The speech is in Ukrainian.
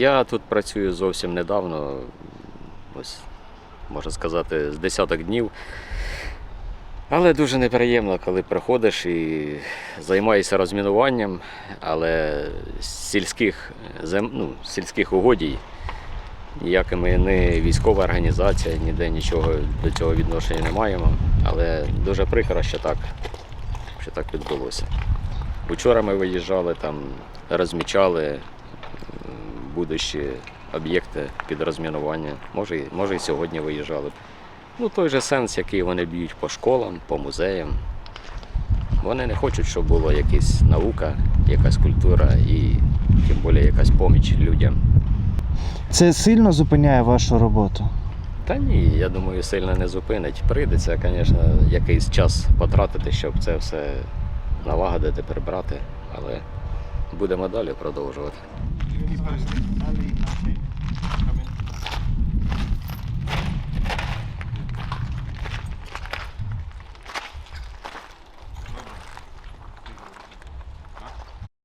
Я тут працюю зовсім недавно, ось можна сказати, з десяток днів. Але дуже неприємно, коли приходиш і займаєшся розмінуванням, але сільських, зем... ну, сільських угодій ніякими не військова організація, ніде нічого до цього відношення не маємо. Але дуже прикро, що так, що так відбулося. Учора ми виїжджали, там розмічали м, будущі об'єкти під розмінування. Може, може і сьогодні виїжджали. Ну, той же сенс, який вони б'ють по школам, по музеям. Вони не хочуть, щоб була якась наука, якась культура і тим більше якась поміч людям. Це сильно зупиняє вашу роботу? Та ні, я думаю, сильно не зупинить. Прийдеться, звісно, якийсь час потратити, щоб це все налагодити, прибрати, але будемо далі продовжувати. Ali, ali, ali.